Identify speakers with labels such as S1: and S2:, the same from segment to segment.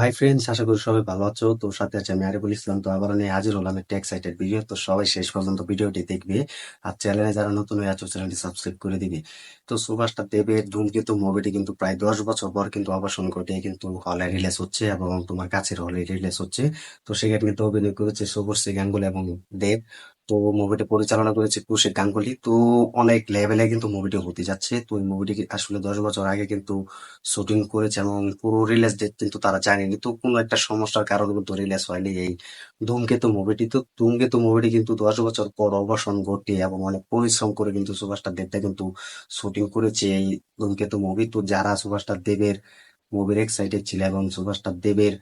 S1: Hi friends আশা করি সবাই ভালো আছো। তো, সাথে আছে আমি আরিফুল ইসলাম। তো আবার নিয়ে হাজির হলাম একটা এক্সাইটেড ভিডিও তো, সবাই শেষ পর্যন্ত ভিডিওটি দেখবে। আর চ্যানেলে যারা নতুন হয়ে আছো চ্যানেলটি সাবস্ক্রাইব করে দিবে। তো, সুভাষটা দেবের ধূমকেতু মুভিটি কিন্তু প্রায় দশ বছর পর কিন্তু অবসান ঘটে কিন্তু হলে রিলিজ হচ্ছে এবং তোমার কাছের হলে রিলিজ হচ্ছে। তো, সেখানে কিন্তু অভিনয় করেছে শুভশ্রী গাঙ্গুলি এবং দেব। তো মুভিটি পরিচালনা করেছে কৌশিক গাঙ্গুলি। তো অনেক লেভেলে কিন্তু মুভিটি হতে যাচ্ছে। তো এই মুভিটি আসলে দশ বছর আগে কিন্তু শুটিং করেছে এবং পুরো রিলিজ ডেট কিন্তু তারা জানেনি। তো কোনো একটা সমস্যার কারণে কিন্তু রিলিজ হয়নি এই ধূমকেতু মুভিটি তো ধূমকেতু মুভিটি কিন্তু দশ বছর পর অবসান ঘটে এবং অনেক পরিশ্রম করে কিন্তু সুভাষটা দেবটা কিন্তু শুটিং করেছে এই ধূমকেতু মুভি তো যারা সুভাষটা দেবের মুভির এক্সাইটেড ছিল এবং সুভাষটা দেবের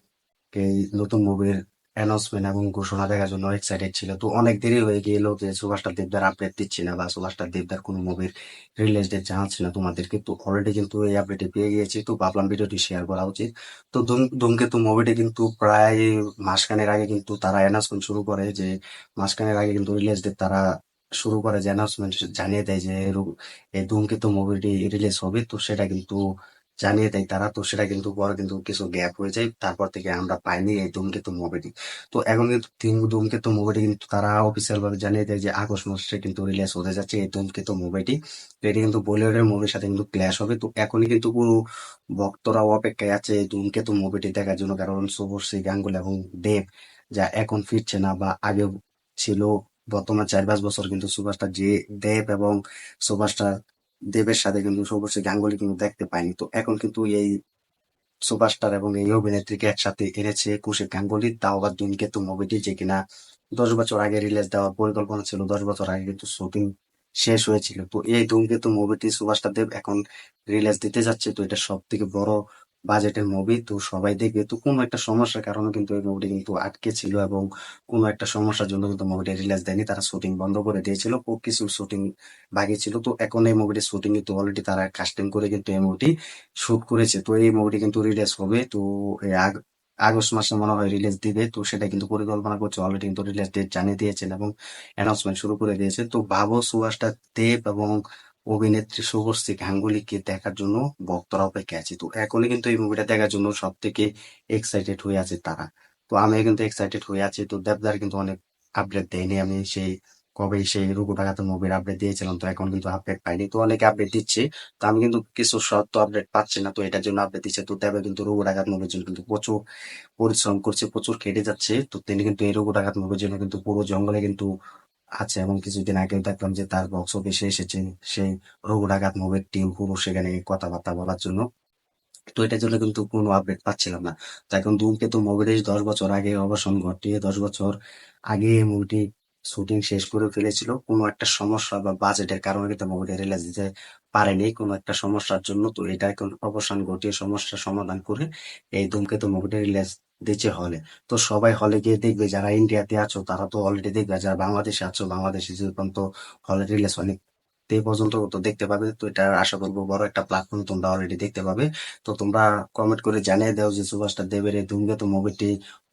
S1: এই নতুন মুভির অ্যানাউন্সমেন্ট এবং ঘোষণা দেখার জন্য এক্সাইটেড ছিল। তো অনেক দেরি হয়ে গেল যে সুভাষটা দেবদার আপডেট দিচ্ছি না বা সুভাষটা দেবদার কোনো মুভির রিলিজ ডেট জানাচ্ছি না তোমাদেরকে, তো অলরেডি কিন্তু এই আপডেটে পেয়ে গিয়েছি। তো ভাবলাম ভিডিওটি শেয়ার করা উচিত। তো ধূম- ধূমকেতু মুভিটি কিন্তু প্রায় মাসখানেক আগে কিন্তু তারা অ্যানাউন্সমেন্ট শুরু করে যে মাসখানের আগে কিন্তু রিলিজ ডেট তারা শুরু করে যে অ্যানাউন্সমেন্ট জানিয়ে দেয় যে এই ধূমকেতু মুভিটি রিলিজ হবে। তো সেটা কিন্তু জানিয়ে দেয় তারা। তো সেটা কিন্তু পরে কিন্তু কিছু গ্যাপ হয়ে যায়। তারপর থেকে আমরা পাইনি এই ধূমকেতু মুভিটি তো এখন কিন্তু ধূমকেতু মুভিটি কিন্তু তারা অফিসিয়াল ভাবে জানিয়ে দেয় যে আগস্ট মাসে কিন্তু রিলিজ হতে যাচ্ছে এই ধূমকেতু মুভিটি তো এটি কিন্তু বলিউডের মুভির সাথে কিন্তু ক্ল্যাশ হবে। তো এখনই কিন্তু পুরো ভক্তরাও অপেক্ষায় আছে এই ধূমকেতু মুভিটি দেখার জন্য। কারণ শুভশ্রী, গাঙ্গুলি এবং দেব যা এখন ফিরছে না বা আগে ছিল। বর্তমান চার পাঁচ বছর কিন্তু সুপারস্টার যে দেব এবং সুপারস্টার দেবের সাথে কিন্তু শুভশ্রী গাঙ্গুলি কিন্তু দেখতে পাইনি। তো এখন কিন্তু এই সুপারস্টার এবং এই অভিনেত্রীকে একসাথে এনেছে কুশিক গাঙ্গুলি। তাও আবার ধূমকেতু মুভিটি যে কিনা দশ বছর আগে রিলিজ দেওয়ার পরিকল্পনা ছিল, দশ বছর আগে কিন্তু শুটিং শেষ হয়েছিল। তো এই ধূমকেতু মুভিটি সুভাষটা দেব এখন রিলিজ দিতে যাচ্ছে। তো এটা সব থেকে বড় বাজেটের মুভি তো সবাই দেখবে। তো কোনো একটা সমস্যার কারণে কিন্তু এই মুভিটি কিন্তু আটকে ছিল এবং কোনো একটা সমস্যার জন্য কিন্তু মুভিটি রিলিজ দেয়নি। তারা শুটিং বন্ধ করে দিয়েছিল ও কিছু শুটিং বাকি ছিল। তো এখন এই মুভিটি শুটিং কিন্তু অলরেডি তারা কাস্টিং করে কিন্তু এই মুভিটি শুট করেছে। তো এই মুভিটি কিন্তু রিলিজ হবে, তো এই আগ- আগস্ট মাসে মনে হয় রিলিজ দিবে। তো সেটা কিন্তু পরিকল্পনা করছে অলরেডি কিন্তু রিলিজ ডেট জানিয়ে দিয়েছেন এবং অ্যানাউন্সমেন্ট শুরু করে দিয়েছে। তো ভাবো সুভাষটা দেব এবং অভিনেত্রী শুভশ্রী গাঙ্গুলিকে দেখার জন্য ভক্তরা অপেক্ষা আছে। তো এখনই কিন্তু এই মুভিটা দেখার জন্য সব থেকে এক্সাইটেড হয়ে আছে তারা। তো আমি কিন্তু এক্সাইটেড হয়ে আছি। তো দেবদার কিন্তু অনেক আপডেট দেয়নি। আমি সেই কবে সেই রুকু মুভির আপডেট দিয়েছিলাম, তো এখন কিন্তু আপডেট পাইনি। তো অনেকে আপডেট দিচ্ছে। তো আমি কিন্তু কিছু সত্য আপডেট পাচ্ছি না, তো এটার জন্য আপডেট দিচ্ছে। তো দেবে কিন্তু রুকু ডাকাত মুভির জন্য কিন্তু প্রচুর পরিশ্রম করছে, প্রচুর খেটে যাচ্ছে। তো তিনি কিন্তু এই রুকু ডাকাত মুভির জন্য কিন্তু পুরো জঙ্গলে কিন্তু আছে। এবং কিছুদিন আগেও দেখলাম যে তার বক্স অফিসে এসেছে। সেই রঘু ডাকাত মুভির টিম পুরো সেখানে কথাবার্তা বলার জন্য। তো এটার জন্য কিন্তু কোনো আপডেট পাচ্ছিলাম না। তো এখন ধূমকেতু মুভিটি দশ বছর আগে অবসান ঘটিয়ে দশ বছর আগে মুভিটি শুটিং শেষ করে ফেলেছিল। কোনো একটা সমস্যা বা বাজেটের কারণে কিন্তু মুভিটি রিলিজ দিতে পারেনি। কোনো একটা সমস্যার জন্য তো এটা এখন অবসান ঘটিয়ে সমস্যার সমাধান করে এই ধূমকেতু মুভিটি রিলিজ দিচ্ছে হলে তো সবাই হলে গিয়ে দেখবে যারা ইন্ডিয়াতে আছো, তারা তো অলরেডি দেখবে যারা বাংলাদেশে আছো বাংলাদেশে যে পর্যন্ত হলে তো এই পর্যন্ত তো দেখতে পাবে। তো এটা আশা করব বড় একটা প্ল্যাটফর্ম তোমরা অলরেডি দেখতে পাবে। তো তোমরা কমেন্ট করে জানিয়ে দাও যে সুভাষটা দেবের এই ধূমকেতু মুভিটি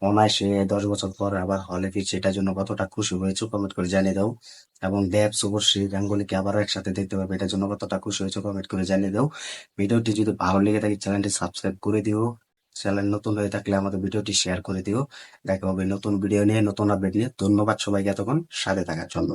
S1: অনায়াসে দশ বছর পর আবার হলে ফিরছে, এটার জন্য কতটা খুশি হয়েছো কমেন্ট করে জানিয়ে দাও। এবং দেব, শুভশ্রী, গাঙ্গুলিকে আবারও একসাথে দেখতে পাবে, এটার জন্য কতটা খুশি হয়েছো কমেন্ট করে জানিয়ে দাও। ভিডিওটি যদি ভালো লেগে থাকে চ্যানেলটি সাবস্ক্রাইব করে দিও। চ্যানেল নতুন হয়ে থাকলে আমাদের ভিডিওটি শেয়ার করে দিও। দেখা হবে নতুন ভিডিও নিয়ে, নতুন আপডেট নিয়ে। ধন্যবাদ সবাইকে এতক্ষণ। সাথে থাকার জন্য।